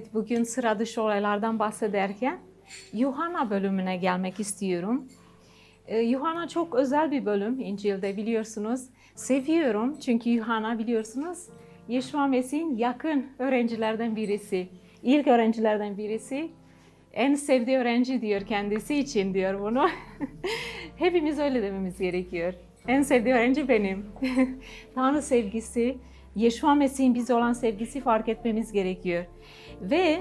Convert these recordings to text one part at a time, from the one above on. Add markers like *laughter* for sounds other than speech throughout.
Evet, bugün sıra dışı olaylardan bahsederken Yuhanna bölümüne gelmek istiyorum. Ee, Yuhanna çok özel bir bölüm İncil'de biliyorsunuz. Seviyorum çünkü Yuhanna biliyorsunuz Yeshua Mesih'in yakın öğrencilerden birisi. İlk öğrencilerden birisi. En sevdiği öğrenci diyor kendisi için diyor bunu. *laughs* Hepimiz öyle dememiz gerekiyor. En sevdiği öğrenci benim. *laughs* Tanrı sevgisi, Yeshua Mesih'in bize olan sevgisi fark etmemiz gerekiyor. Ve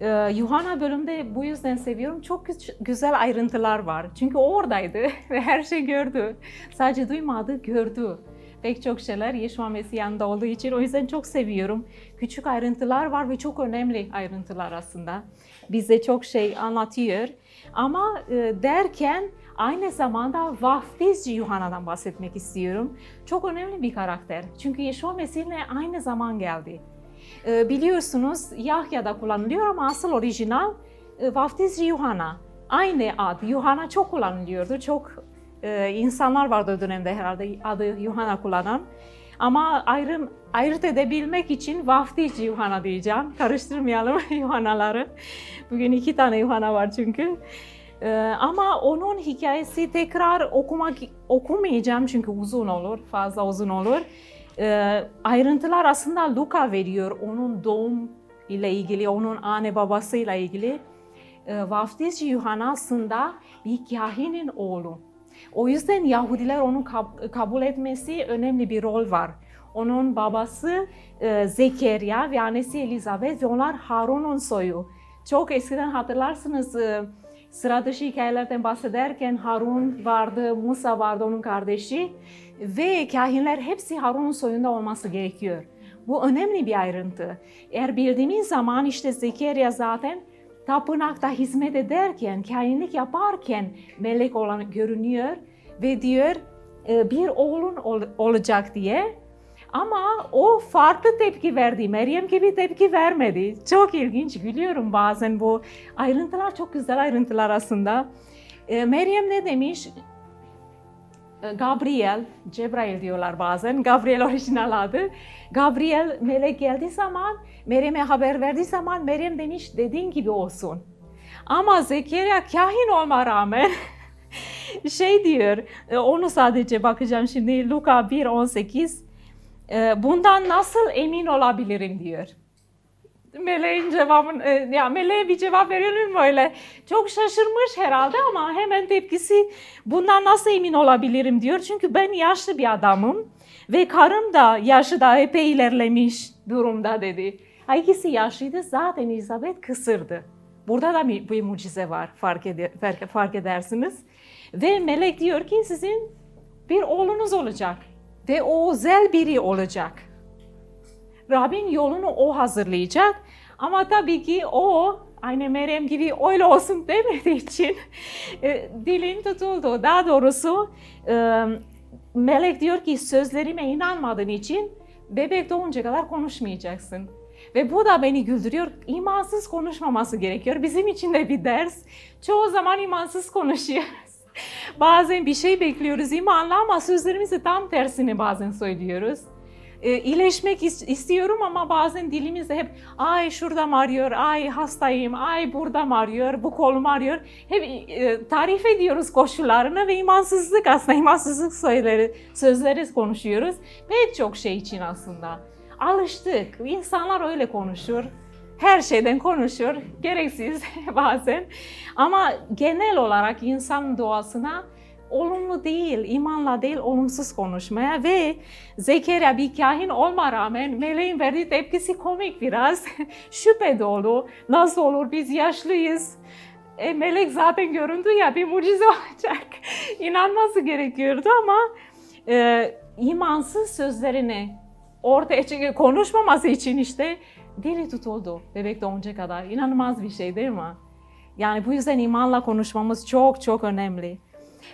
e, Yuhanna bölümde bu yüzden seviyorum. Çok güzel ayrıntılar var. Çünkü o oradaydı *laughs* ve her şey gördü. Sadece duymadı, gördü. Pek çok şeyler Yeshua Mesih yanında olduğu için o yüzden çok seviyorum. Küçük ayrıntılar var ve çok önemli ayrıntılar aslında. Bize çok şey anlatıyor. Ama e, derken aynı zamanda vaftizci Yuhanna'dan bahsetmek istiyorum. Çok önemli bir karakter. Çünkü Yeshua Mesih'le aynı zaman geldi. E, biliyorsunuz Yahya'da kullanılıyor ama asıl orijinal e, vaftizci Yuhanna. Aynı ad. Yuhanna çok kullanılıyordu. Çok e, insanlar vardı o dönemde herhalde adı Yuhanna kullanan. Ama ayrım, ayırt edebilmek için vaftizci Yuhanna diyeceğim. Karıştırmayalım *laughs* Yuhannaları. Bugün iki tane Yuhanna var çünkü. Ee, ama onun hikayesi tekrar okumak okumayacağım çünkü uzun olur, fazla uzun olur. Ee, ayrıntılar aslında Luka veriyor onun doğum ile ilgili, onun anne babasıyla ilgili. Ee, vaftizci Yuhanna aslında bir kahinin oğlu. O yüzden Yahudiler onu kab- kabul etmesi önemli bir rol var. Onun babası e, Zekeriya ve annesi Elizabeth ve onlar Harun'un soyu. Çok eskiden hatırlarsınız e, sıra dışı hikayelerden bahsederken Harun vardı, Musa vardı onun kardeşi ve kahinler hepsi Harun'un soyunda olması gerekiyor. Bu önemli bir ayrıntı. Eğer bildiğimiz zaman işte Zekeriya zaten tapınakta hizmet ederken, kahinlik yaparken melek olan görünüyor ve diyor e, bir oğlun ol- olacak diye. Ama o farklı tepki verdi. Meryem gibi tepki vermedi. Çok ilginç. Gülüyorum bazen bu ayrıntılar çok güzel ayrıntılar aslında. E, Meryem ne demiş? E, Gabriel, Cebrail diyorlar bazen. Gabriel orijinal adı. Gabriel melek geldiği zaman, Meryem'e haber verdiği zaman Meryem demiş dediğin gibi olsun. Ama Zekeriya kahin olma rağmen *laughs* şey diyor, e, onu sadece bakacağım şimdi Luka 1.18 e, bundan nasıl emin olabilirim diyor. Meleğin cevabın, e, ya meleğe bir cevap verilir mi öyle? Çok şaşırmış herhalde ama hemen tepkisi bundan nasıl emin olabilirim diyor. Çünkü ben yaşlı bir adamım ve karım da yaşı da epey ilerlemiş durumda dedi. Ha, yaşlıydı zaten Elizabeth kısırdı. Burada da bir, mucize var fark, fark, fark edersiniz. Ve melek diyor ki sizin bir oğlunuz olacak ve o özel biri olacak. Rabbin yolunu o hazırlayacak. Ama tabii ki o aynı Meryem gibi öyle olsun *laughs* demediği için e, dilin tutuldu. Daha doğrusu e, melek diyor ki sözlerime inanmadığın için bebek doğunca kadar konuşmayacaksın. Ve bu da beni güldürüyor. İmansız konuşmaması gerekiyor. Bizim için de bir ders. Çoğu zaman imansız konuşuyoruz. *laughs* Bazen bir şey bekliyoruz imanla ama sözlerimizi tam tersini bazen söylüyoruz e, iyileşmek is- istiyorum ama bazen dilimizde hep ay şurada mı ağrıyor, ay hastayım, ay burada mı ağrıyor, bu kolum ağrıyor. Hep e, tarif ediyoruz koşullarını ve imansızlık aslında *laughs* imansızlık sözleri, sözleri konuşuyoruz. Pek çok şey için aslında. Alıştık. İnsanlar öyle konuşur. Her şeyden konuşur. Gereksiz *laughs* bazen. Ama genel olarak insan doğasına olumlu değil, imanla değil, olumsuz konuşmaya ve Zekeriya bir kahin olma rağmen meleğin verdiği tepkisi komik biraz. *laughs* Şüphe dolu. Nasıl olur biz yaşlıyız. E, melek zaten göründü ya bir mucize *laughs* olacak. İnanması gerekiyordu ama e, imansız sözlerini ortaya konuşmaması için işte dili tutuldu bebek doğunca kadar. İnanılmaz bir şey değil mi? Yani bu yüzden imanla konuşmamız çok çok önemli.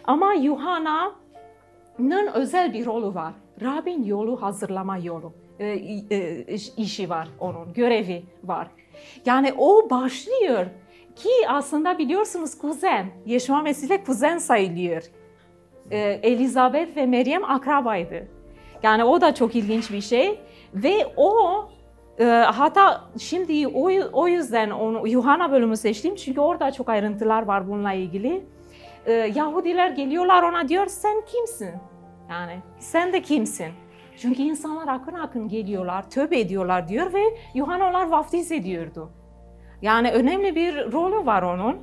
Ama Yuhanna'nın özel bir rolü var. Rabbin yolu hazırlama yolu e, e, iş- işi var onun, görevi var. Yani o başlıyor ki aslında biliyorsunuz kuzen, Yeshua Mesih'le kuzen sayılıyor. E, Elizabeth ve Meryem akrabaydı. Yani o da çok ilginç bir şey ve o hatta şimdi o, o yüzden onu Yuhanna bölümü seçtim çünkü orada çok ayrıntılar var bununla ilgili. E, Yahudiler geliyorlar ona diyor sen kimsin? Yani sen de kimsin? Çünkü insanlar akın akın geliyorlar, tövbe ediyorlar diyor ve Yuhanna onlar vaftiz ediyordu. Yani önemli bir rolü var onun.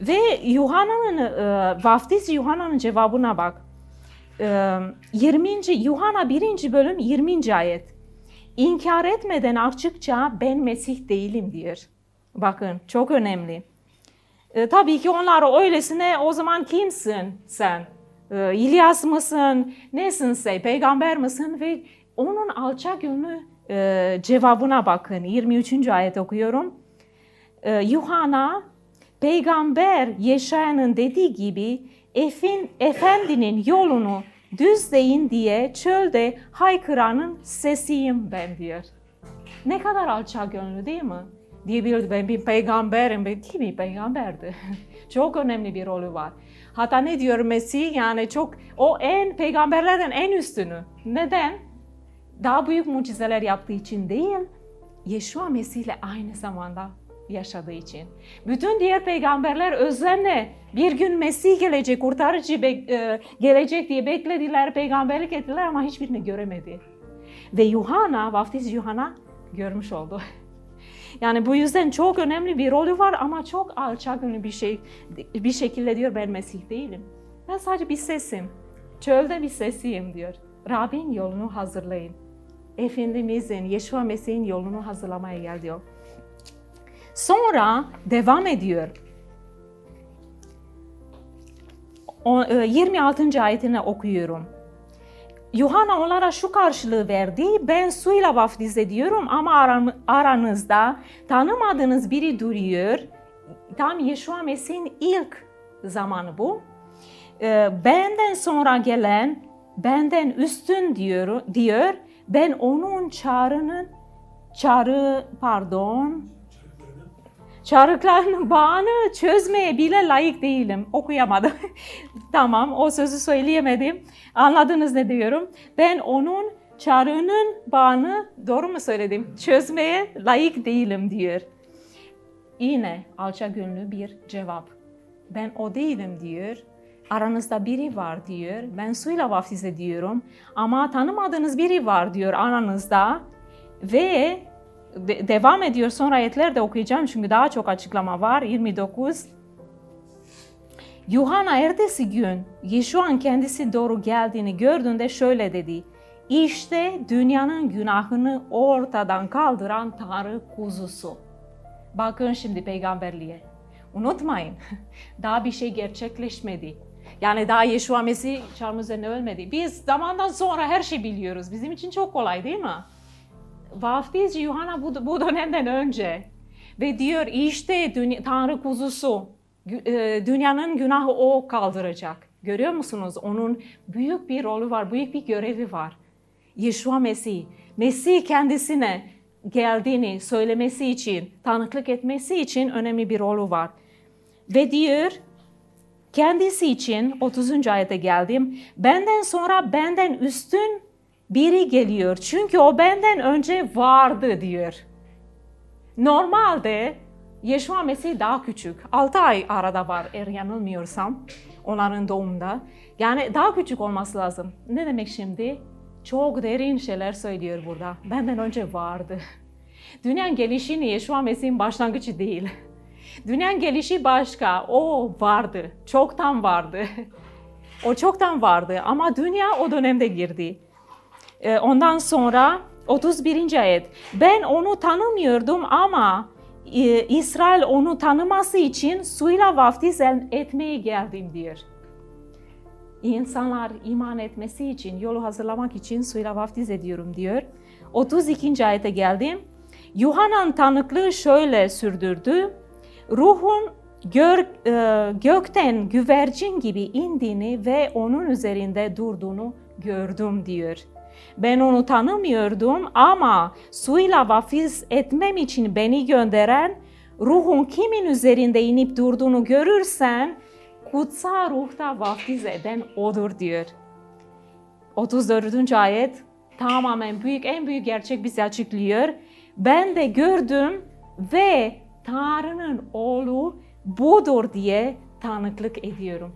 Ve Yuhanna'nın, e, vaftiz Yuhanna'nın cevabına bak. E, 20. Yuhanna 1. bölüm 20. ayet. İnkar etmeden açıkça ben Mesih değilim diyor. Bakın çok önemli. E, tabii ki onlar öylesine o zaman kimsin sen? E, İlyas mısın? Nesin sen? Peygamber misin? Ve onun alçak gönlü e, cevabına bakın. 23. ayet okuyorum. E, Yuhanna peygamber Yeşaya'nın dediği gibi Efin, Efendinin yolunu düzleyin diye çölde haykıranın sesiyim ben diyor. Ne kadar alçak gönlü değil mi? Diyebilirdi ben bir peygamberim. Değil mi peygamberdi? *laughs* çok önemli bir rolü var. Hatta ne diyor Mesih yani çok o en peygamberlerden en üstünü. Neden? Daha büyük mucizeler yaptığı için değil, Yeşua Mesih ile aynı zamanda yaşadığı için. Bütün diğer peygamberler özenle bir gün Mesih gelecek, kurtarıcı e, gelecek diye beklediler, peygamberlik ettiler ama hiçbirini göremedi. Ve Yuhanna, vaftiz Yuhanna görmüş oldu. *laughs* Yani bu yüzden çok önemli bir rolü var ama çok alçak bir şey bir şekilde diyor ben Mesih değilim. Ben sadece bir sesim. Çölde bir sesiyim diyor. Rabbin yolunu hazırlayın. Efendimizin, Yeşua Mesih'in yolunu hazırlamaya gel diyor. Sonra devam ediyor. 26. ayetini okuyorum. Yuhanna onlara şu karşılığı verdi. Ben suyla vaftiz ediyorum ama aranızda tanımadığınız biri duruyor. Tam Yeşua Mesih'in ilk zamanı bu. Ee, benden sonra gelen benden üstün diyor, diyor. Ben onun çağrının çağrı pardon çarıklarının bağını çözmeye bile layık değilim. Okuyamadım. *laughs* tamam o sözü söyleyemedim. Anladınız ne diyorum? Ben onun çarığının bağını doğru mu söyledim? Çözmeye layık değilim diyor. Yine alçak gönlü bir cevap. Ben o değilim diyor. Aranızda biri var diyor. Ben suyla vaftiz ediyorum. Ama tanımadığınız biri var diyor aranızda. Ve de, devam ediyor. Sonra ayetler de okuyacağım çünkü daha çok açıklama var. 29. Yuhanna ertesi gün Yeshua'nın kendisi doğru geldiğini gördüğünde şöyle dedi. İşte dünyanın günahını ortadan kaldıran Tanrı kuzusu. Bakın şimdi peygamberliğe. Unutmayın *laughs* daha bir şey gerçekleşmedi. Yani daha Yeshua Mesih çarmıh üzerine ölmedi. Biz zamandan sonra her şeyi biliyoruz. Bizim için çok kolay değil mi? Vaftizci Yuhanna bu, bu dönemden önce ve diyor işte dünya, Tanrı kuzusu e, dünyanın günahı o kaldıracak. Görüyor musunuz? Onun büyük bir rolü var, büyük bir görevi var. Yeshua Mesih, Mesih kendisine geldiğini söylemesi için, tanıklık etmesi için önemli bir rolü var. Ve diyor, kendisi için 30. ayete geldim. Benden sonra benden üstün biri geliyor. Çünkü o benden önce vardı diyor. Normalde Yeşua Mesih daha küçük. 6 ay arada var eğer yanılmıyorsam onların doğumda. Yani daha küçük olması lazım. Ne demek şimdi? Çok derin şeyler söylüyor burada. Benden önce vardı. Dünyanın gelişini Yeşua Mesih'in başlangıcı değil. Dünyanın gelişi başka. O vardı. Çoktan vardı. o çoktan vardı ama dünya o dönemde girdi. Ee, ondan sonra 31. ayet. Ben onu tanımıyordum ama e, İsrail onu tanıması için suyla vaftiz etmeye geldim diyor. İnsanlar iman etmesi için, yolu hazırlamak için suyla vaftiz ediyorum diyor. 32. ayete geldim. Yuhannan tanıklığı şöyle sürdürdü. Ruhun gör, e, gökten güvercin gibi indiğini ve onun üzerinde durduğunu gördüm diyor. Ben onu tanımıyordum ama suyla vafiz etmem için beni gönderen ruhun kimin üzerinde inip durduğunu görürsen kutsal ruhta vaftiz eden odur diyor. 34. ayet tamamen büyük en büyük gerçek bize açıklıyor. Ben de gördüm ve Tanrı'nın oğlu budur diye tanıklık ediyorum.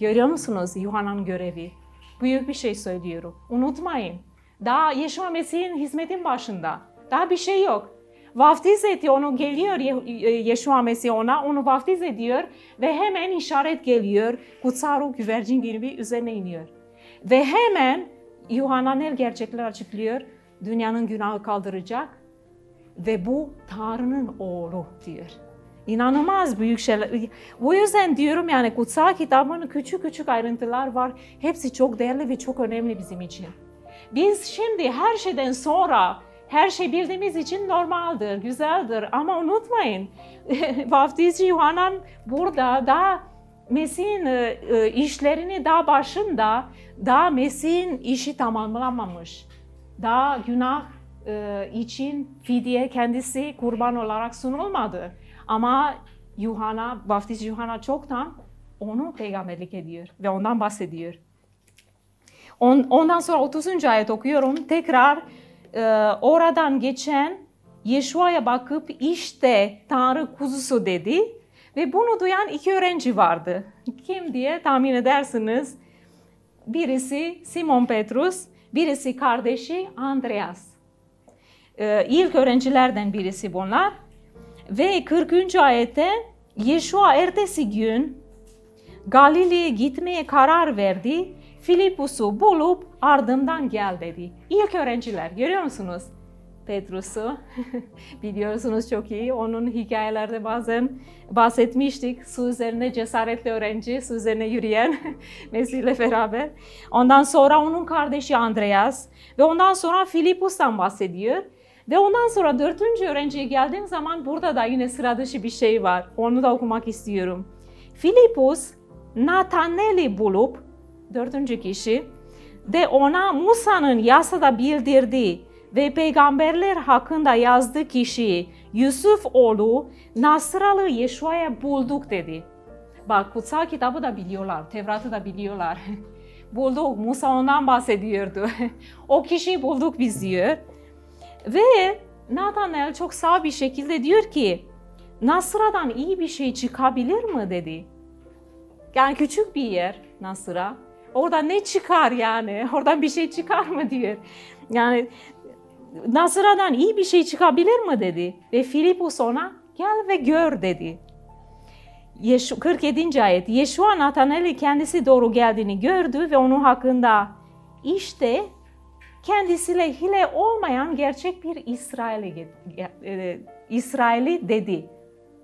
Görüyor musunuz Yuhanna'nın görevi? Büyük bir şey söylüyorum. Unutmayın. Daha Yeshua Mesih'in hizmetin başında. Daha bir şey yok. Vaftiz ediyor, onu geliyor Ye- Yeshua Mesih ona, onu vaftiz ediyor ve hemen işaret geliyor. Kutsal ruh güvercin gibi üzerine iniyor. Ve hemen Yuhanna ne gerçekler açıklıyor? Dünyanın günahı kaldıracak ve bu Tanrı'nın oğlu diyor. İnanılmaz büyük şeyler. Bu yüzden diyorum yani kutsal kitabın küçük küçük ayrıntılar var. Hepsi çok değerli ve çok önemli bizim için. Biz şimdi her şeyden sonra her şey bildiğimiz için normaldir, güzeldir ama unutmayın *laughs* vaftizci Yuhanna burada daha Mesih'in e, e, işlerini daha başında daha Mesih'in işi tamamlanmamış. Daha günah e, için fidye kendisi kurban olarak sunulmadı. Ama Yuhanna, vaftizci Yuhanna çoktan onu peygamberlik ediyor ve ondan bahsediyor. On- Ondan sonra 30. ayet okuyorum. Tekrar e, oradan geçen Yeşua'ya bakıp işte Tanrı kuzusu dedi. Ve bunu duyan iki öğrenci vardı. Kim diye tahmin edersiniz. Birisi Simon Petrus, birisi kardeşi Andreas. Ee, ilk öğrencilerden birisi bunlar. Ve 40. ayette Yeşua ertesi gün Galile'ye gitmeye karar verdi. Filipus'u bulup ardından gel dedi. İlk öğrenciler görüyor musunuz? Petrus'u *laughs* biliyorsunuz çok iyi. Onun hikayelerde bazen bahsetmiştik. Su üzerine cesaretli öğrenci, su üzerine yürüyen *laughs* Mesih'le beraber. Ondan sonra onun kardeşi Andreas ve ondan sonra Filipus'tan bahsediyor. Ve ondan sonra dördüncü öğrenciye geldiğim zaman burada da yine sıra dışı bir şey var. Onu da okumak istiyorum. Filipus Natanel'i bulup, dördüncü kişi, de ona Musa'nın yasada bildirdiği ve peygamberler hakkında yazdığı kişiyi Yusuf oğlu Nasralı Yeşua'ya bulduk dedi. Bak kutsal kitabı da biliyorlar, Tevrat'ı da biliyorlar. *laughs* bulduk, Musa ondan bahsediyordu. *laughs* o kişiyi bulduk biz diyor. Ve Nathanael çok sağ bir şekilde diyor ki Nasra'dan iyi bir şey çıkabilir mi dedi. Yani küçük bir yer Nasır'a. Orada ne çıkar yani? *laughs* Oradan bir şey çıkar mı diyor. Yani Nasıra'dan iyi bir şey çıkabilir mi dedi. Ve Filipus ona gel ve gör dedi. Yeşu, 47. ayet. Yeşua Nathanael'i kendisi doğru geldiğini gördü ve onun hakkında işte kendisiyle hile olmayan gerçek bir İsraili, e, İsraili dedi.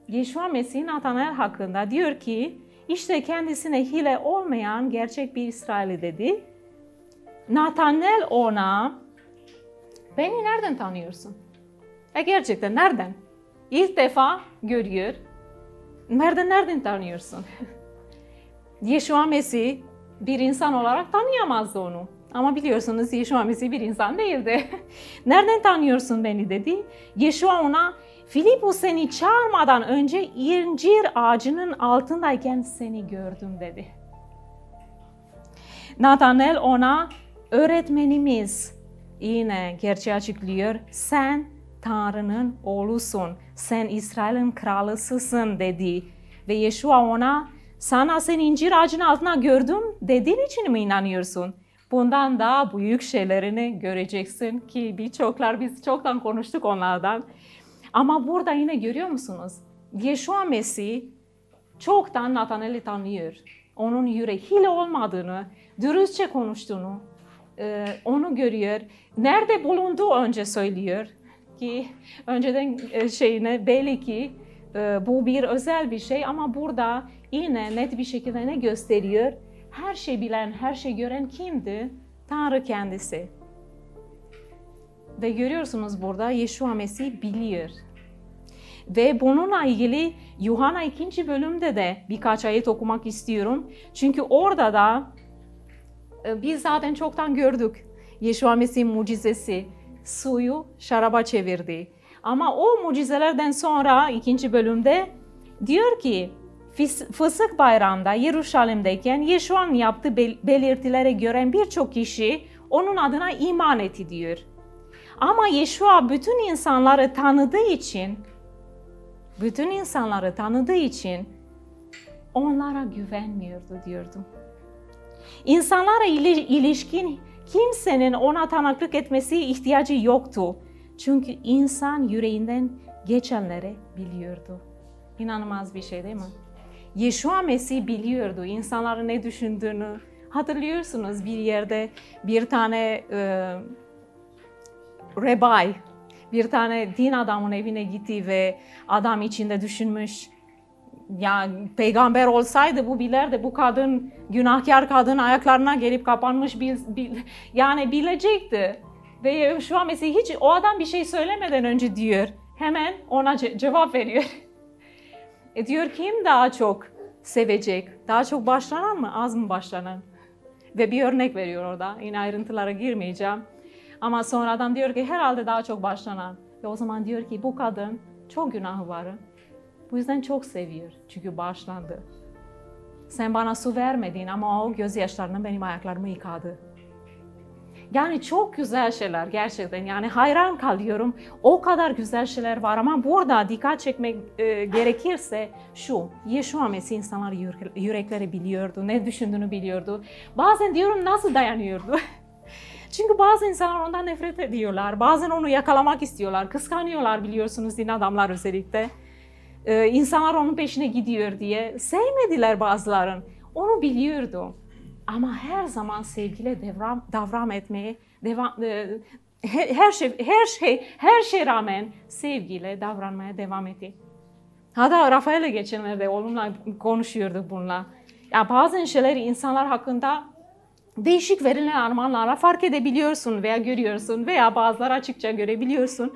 Yeşua Mesih Nathanael hakkında diyor ki işte kendisine hile olmayan gerçek bir İsraili dedi. Nathanael ona beni nereden tanıyorsun? E gerçekten nereden? İlk defa görüyor. Nereden nereden tanıyorsun? *laughs* Yeşua Mesih bir insan olarak tanıyamazdı onu. Ama biliyorsunuz Yeşua Mesih bir insan değildi. *laughs* Nereden tanıyorsun beni dedi. Yeşua ona Filipus seni çağırmadan önce incir ağacının altındayken seni gördüm dedi. Nathanael ona öğretmenimiz yine gerçeği açıklıyor. Sen Tanrı'nın oğlusun. Sen İsrail'in kralısısın dedi. Ve Yeşua ona sana sen incir ağacının altına gördüm dediğin için mi inanıyorsun? Bundan daha büyük şeylerini göreceksin ki birçoklar biz çoktan konuştuk onlardan. Ama burada yine görüyor musunuz? Yeshua Mesih çoktan Nathanael'i tanıyor. Onun yüreği hile olmadığını, dürüstçe konuştuğunu, e, onu görüyor. Nerede bulunduğu önce söylüyor ki önceden e, şeyine belli ki e, bu bir özel bir şey ama burada yine net bir şekilde ne gösteriyor? Her şey bilen, her şey gören kimdi? Tanrı kendisi. Ve görüyorsunuz burada Yeshua Mesih biliyor. Ve bununla ilgili Yuhanna 2. bölümde de birkaç ayet okumak istiyorum. Çünkü orada da e, biz zaten çoktan gördük Yeshua Mesih'in mucizesi. Suyu şaraba çevirdi. Ama o mucizelerden sonra ikinci bölümde diyor ki Fısık bayramda Yeruşalim'deyken Yeshua'nın yaptığı belirtilere gören birçok kişi onun adına iman etti diyor. Ama Yeshua bütün insanları tanıdığı için, bütün insanları tanıdığı için onlara güvenmiyordu diyordum. İnsanlara ilişkin kimsenin ona tanıklık etmesi ihtiyacı yoktu. Çünkü insan yüreğinden geçenleri biliyordu. İnanılmaz bir şey değil mi? Yeshua Mesih biliyordu insanların ne düşündüğünü. Hatırlıyorsunuz bir yerde bir tane e, rebay, bir tane din adamın evine gitti ve adam içinde düşünmüş. Ya peygamber olsaydı bu bilirdi bu kadın günahkar kadın ayaklarına gelip kapanmış bil, bil, yani bilecekti. Ve an mesela hiç o adam bir şey söylemeden önce diyor. Hemen ona ce- cevap veriyor. E diyor kim daha çok sevecek? Daha çok başlanan mı az mı başlanan? Ve bir örnek veriyor orada. Yine ayrıntılara girmeyeceğim. Ama sonra adam diyor ki herhalde daha çok başlanan. Ve o zaman diyor ki bu kadın çok günahı var. Bu yüzden çok seviyor. Çünkü başlandı. Sen bana su vermedin ama o gözyaşlarını benim ayaklarımı yıkadı. Yani çok güzel şeyler gerçekten. Yani hayran kalıyorum. O kadar güzel şeyler var ama burada dikkat çekmek e, gerekirse şu. Yeshua Mesih insanlar yürekleri biliyordu. Ne düşündüğünü biliyordu. Bazen diyorum nasıl dayanıyordu? *laughs* Çünkü bazı insanlar ondan nefret ediyorlar. Bazen onu yakalamak istiyorlar. Kıskanıyorlar biliyorsunuz din adamlar özellikle. Ee, insanlar onun peşine gidiyor diye. Sevmediler bazıların. Onu biliyordu. Ama her zaman sevgiyle devran, davran etmeye devam e, her şey her şey her şey rağmen sevgiyle davranmaya devam etti. Hatta Rafael'le geçenlerde onunla konuşuyorduk bununla. Ya bazen şeyleri insanlar hakkında değişik verilen armağanlarla fark edebiliyorsun veya görüyorsun veya bazıları açıkça görebiliyorsun.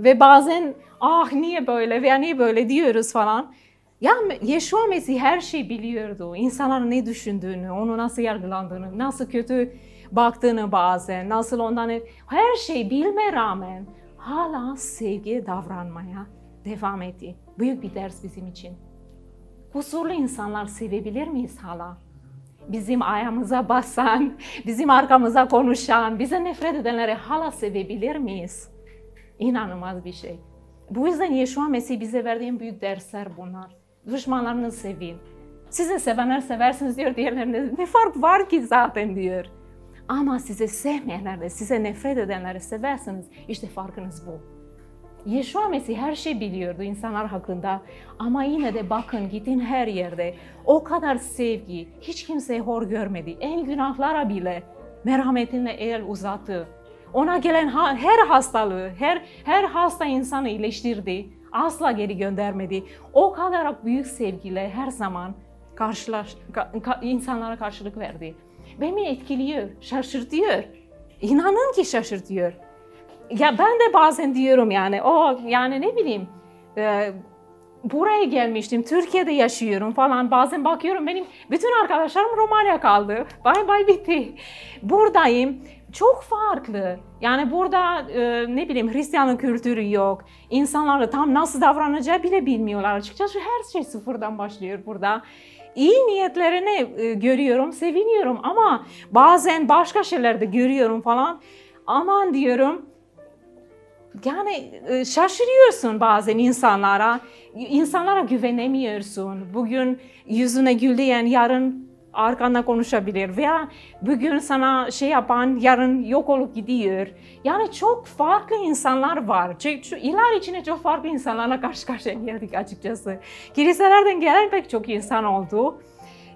Ve bazen ah niye böyle veya niye böyle diyoruz falan. Ya Yeshua Mesih her şeyi biliyordu. İnsanların ne düşündüğünü, onu nasıl yargılandığını, nasıl kötü baktığını bazen, nasıl ondan her şeyi bilme rağmen hala sevgi davranmaya devam etti. Büyük bir ders bizim için. Kusurlu insanlar sevebilir miyiz hala? Bizim ayağımıza basan, bizim arkamıza konuşan, bize nefret edenleri hala sevebilir miyiz? İnanılmaz bir şey. Bu yüzden Yeshua Mesih bize verdiği büyük dersler bunlar. Düşmanlarınızı sevin. Sizi sevenler seversiniz diyor, diğerlerine ne fark var ki zaten diyor. Ama size sevmeyenler de, size nefret edenleri seversiniz. İşte farkınız bu. Yeshua Mesih her şey biliyordu insanlar hakkında ama yine de bakın gidin her yerde o kadar sevgi hiç kimseye hor görmedi. En günahlara bile merhametinle el uzattı. Ona gelen her hastalığı, her her hasta insanı iyileştirdi. Asla geri göndermedi. O kadar büyük sevgiyle her zaman karşılaş, ka, insanlara karşılık verdi. Beni etkiliyor, şaşırtıyor. İnanın ki şaşırtıyor. Ya ben de bazen diyorum yani o yani ne bileyim e, buraya gelmiştim, Türkiye'de yaşıyorum falan. Bazen bakıyorum benim bütün arkadaşlarım Romanya kaldı. Bay bay bitti. Buradayım. Çok farklı. Yani burada e, ne bileyim Hristiyanlık kültürü yok. İnsanlar tam nasıl davranacağı bile bilmiyorlar. Açıkçası her şey sıfırdan başlıyor burada. İyi niyetlerini e, görüyorum, seviniyorum ama bazen başka şeyler de görüyorum falan. Aman diyorum yani e, şaşırıyorsun bazen insanlara. İnsanlara güvenemiyorsun. Bugün yüzüne güldüyen yarın arkanda konuşabilir veya bugün sana şey yapan yarın yok olup gidiyor. Yani çok farklı insanlar var. Şu iler içine çok farklı insanlarla karşı karşıya geldik açıkçası. Kiliselerden gelen pek çok insan oldu.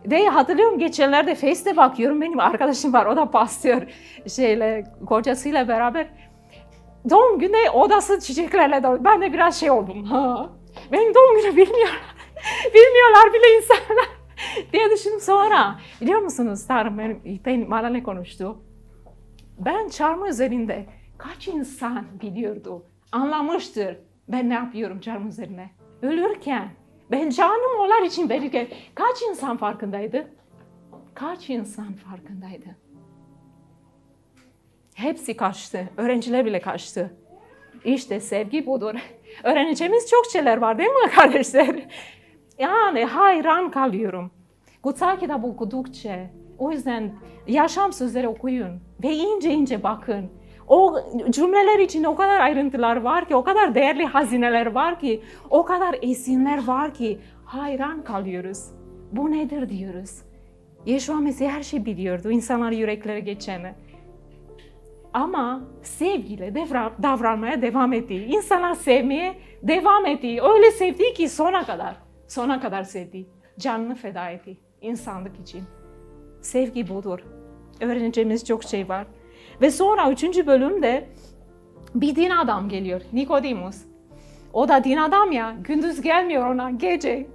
Ve hatırlıyorum geçenlerde Face'te bakıyorum benim arkadaşım var o da pastör şeyle kocasıyla beraber doğum günü odası çiçeklerle dolu. Ben de biraz şey oldum. Ha. *laughs* Benim doğum günü bilmiyorlar. *laughs* bilmiyorlar bile insanlar. *laughs* diye düşündüm sonra. Biliyor musunuz Tanrım benim, benim bana konuştu? Ben çarmı üzerinde kaç insan biliyordu, anlamıştır ben ne yapıyorum çarmı üzerine. Ölürken ben canım onlar için verirken kaç insan farkındaydı? Kaç insan farkındaydı? Hepsi kaçtı. Öğrenciler bile kaçtı. İşte sevgi budur. Öğreneceğimiz çok şeyler var değil mi *laughs* kardeşler? Yani hayran kalıyorum. Kutsal kitap okudukça o yüzden yaşam sözleri okuyun ve ince ince bakın. O cümleler içinde o kadar ayrıntılar var ki, o kadar değerli hazineler var ki, o kadar esinler var ki hayran kalıyoruz. Bu nedir diyoruz. Yeshua Mesih her şeyi biliyordu, insanlar yürekleri geçeni. Ama sevgiyle davranmaya devam etti. İnsanlar sevmeye devam etti. Öyle sevdi ki sona kadar. Sona kadar sevdi. Canını feda etti insanlık için. Sevgi budur. Öğreneceğimiz çok şey var. Ve sonra üçüncü bölümde bir din adam geliyor. Nikodemus. O da din adam ya. Gündüz gelmiyor ona. Gece.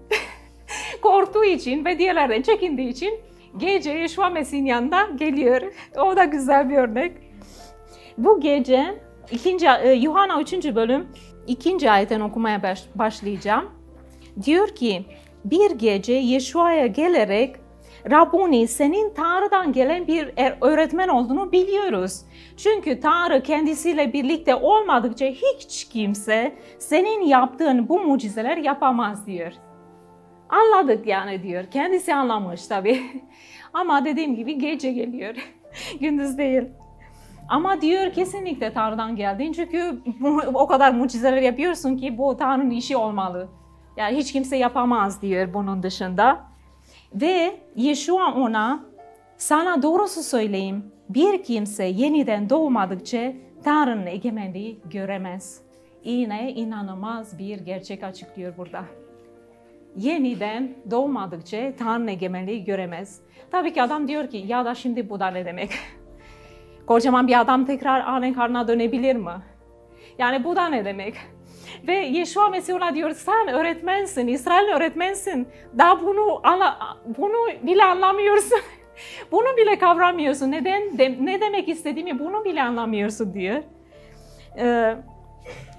*laughs* Korktuğu için ve diğerlerden çekindiği için gece Yeshua Mesih'in yanında geliyor. O da güzel bir örnek. Bu gece ikinci, e, Yuhanna 3. bölüm ikinci ayetten okumaya baş, başlayacağım. Diyor ki bir gece Yeshua'ya gelerek Rabbuni senin Tanrı'dan gelen bir er- öğretmen olduğunu biliyoruz. Çünkü Tanrı kendisiyle birlikte olmadıkça hiç kimse senin yaptığın bu mucizeler yapamaz diyor. Anladık yani diyor. Kendisi anlamış tabii. *laughs* Ama dediğim gibi gece geliyor. *laughs* Gündüz değil. Ama diyor kesinlikle Tanrı'dan geldin çünkü o kadar mucizeler yapıyorsun ki bu Tanrı'nın işi olmalı. Yani hiç kimse yapamaz diyor bunun dışında. Ve Yeshua ona sana doğrusu söyleyeyim bir kimse yeniden doğmadıkça Tanrı'nın egemenliği göremez. Yine inanılmaz bir gerçek açıklıyor burada. Yeniden doğmadıkça Tanrı'nın egemenliği göremez. Tabii ki adam diyor ki ya da şimdi bu da ne demek? *laughs* Kocaman bir adam tekrar annen karnına dönebilir mi? Yani bu da ne demek? Ve Yeshua Mesih ona diyor sen öğretmensin, İsrail öğretmensin. Daha bunu anla, bunu bile anlamıyorsun. *laughs* bunu bile kavramıyorsun. Neden de, ne demek istediğimi bunu bile anlamıyorsun diyor. Ee,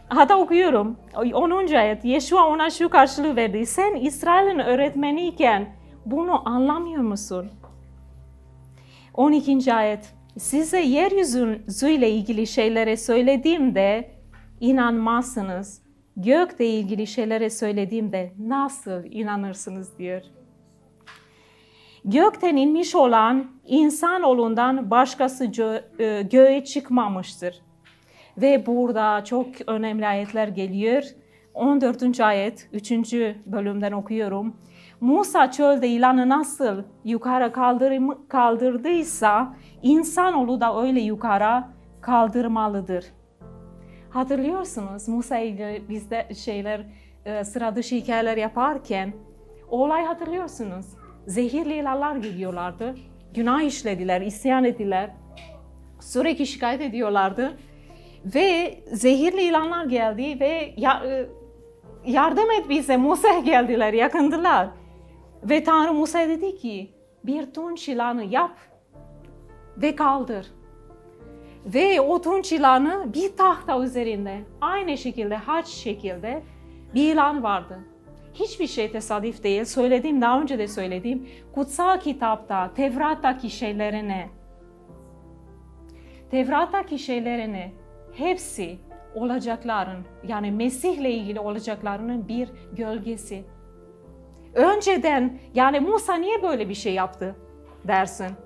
hatta okuyorum. 10. ayet. Yeshua ona şu karşılığı verdi. Sen İsrail'in öğretmeniyken bunu anlamıyor musun? 12. ayet. Size yeryüzüyle ilgili şeylere söylediğimde inanmazsınız. Gökle ilgili şeylere söylediğimde nasıl inanırsınız diyor. Gökten inmiş olan insanoğlundan başkası gö- e, göğe çıkmamıştır. Ve burada çok önemli ayetler geliyor. 14. ayet 3. bölümden okuyorum. Musa çölde ilanı nasıl yukarı kaldırım, kaldırdıysa insanoğlu da öyle yukarı kaldırmalıdır. Hatırlıyorsunuz Musa ile bizde şeyler e, sıra dışı hikayeler yaparken olay hatırlıyorsunuz. Zehirli ilanlar geliyorlardı. Günah işlediler, isyan ettiler. Sürekli şikayet ediyorlardı. Ve zehirli ilanlar geldi ve ya, e, yardım et bize Musa'ya geldiler, yakındılar. Ve Tanrı Musa'ya dedi ki bir tunç ilanı yap ve kaldır. Ve o tunç bir tahta üzerinde aynı şekilde haç şekilde bir ilan vardı. Hiçbir şey tesadüf değil. Söylediğim daha önce de söylediğim kutsal kitapta Tevrat'taki şeylerini Tevrat'taki şeylerini hepsi olacakların yani Mesih'le ilgili olacaklarının bir gölgesi. Önceden yani Musa niye böyle bir şey yaptı dersin?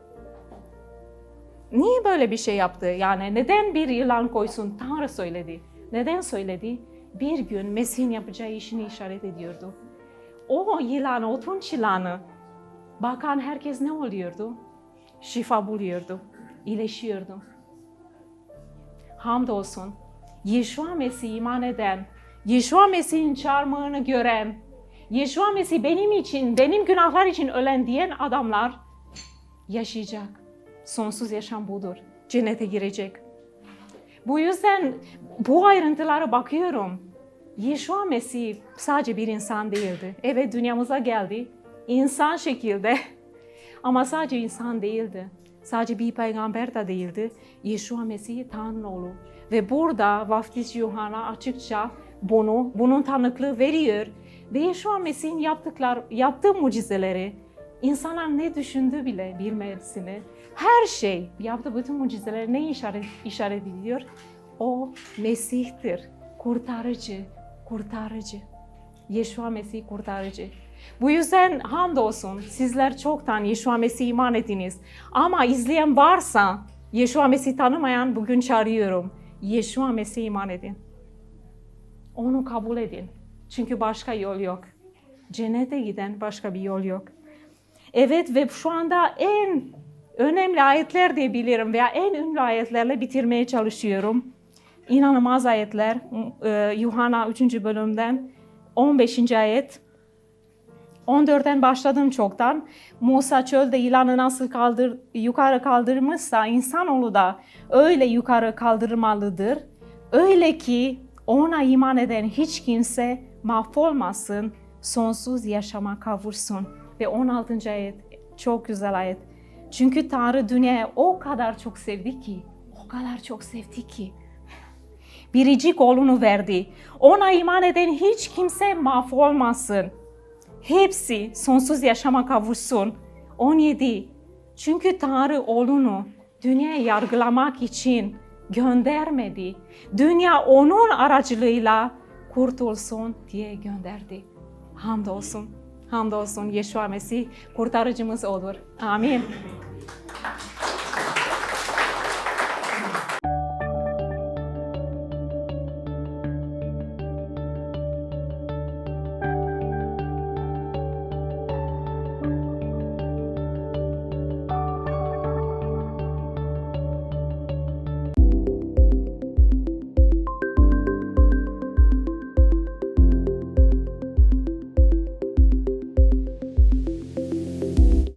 Niye böyle bir şey yaptı? Yani neden bir yılan koysun? Tanrı söyledi. Neden söyledi? Bir gün Mesih'in yapacağı işini işaret ediyordu. O yılan, o tunç yılanı bakan herkes ne oluyordu? Şifa buluyordu, iyileşiyordu. Hamdolsun. Yeshua Mesih iman eden, Yeshua Mesih'in çarmıhını gören, Yeshua Mesih benim için, benim günahlar için ölen diyen adamlar yaşayacak. Sonsuz yaşam budur. Cennete girecek. Bu yüzden bu ayrıntılara bakıyorum. Yeshua Mesih sadece bir insan değildi. Evet dünyamıza geldi. İnsan şekilde. *laughs* Ama sadece insan değildi. Sadece bir peygamber de değildi. Yeshua Mesih Tanrı oğlu. Ve burada vaftiz Yuhanna açıkça bunu, bunun tanıklığı veriyor. Ve Yeshua Mesih'in yaptıklar, yaptığı mucizeleri insanlar ne düşündüğü bile bilmesini, her şey, yaptığı bütün mucizeler ne işaret, işaret ediyor? O Mesih'tir, kurtarıcı, kurtarıcı. Yeshua Mesih kurtarıcı. Bu yüzden hamdolsun sizler çoktan Yeshua Mesih iman ettiniz. Ama izleyen varsa Yeshua Mesih tanımayan bugün çağırıyorum. Yeshua Mesih'e iman edin. Onu kabul edin. Çünkü başka yol yok. Cennete giden başka bir yol yok. Evet ve şu anda en önemli ayetler diye bilirim veya en ünlü ayetlerle bitirmeye çalışıyorum. İnanılmaz ayetler. Ee, Yuhanna 3. bölümden 15. ayet. 14'ten başladım çoktan. Musa çölde yılanı nasıl kaldır, yukarı kaldırmışsa insanoğlu da öyle yukarı kaldırmalıdır. Öyle ki ona iman eden hiç kimse mahvolmasın, sonsuz yaşama kavursun. Ve 16. ayet çok güzel ayet. Çünkü Tanrı dünyayı o kadar çok sevdi ki, o kadar çok sevdi ki biricik oğlunu verdi. Ona iman eden hiç kimse mahvolmasın. Hepsi sonsuz yaşama kavuşsun. 17. Çünkü Tanrı oğlunu dünyaya yargılamak için göndermedi. Dünya onun aracılığıyla kurtulsun diye gönderdi. Hamdolsun. Hamdolsun Yeshua Mesih kurtarıcımız olur. Amin. Thank you.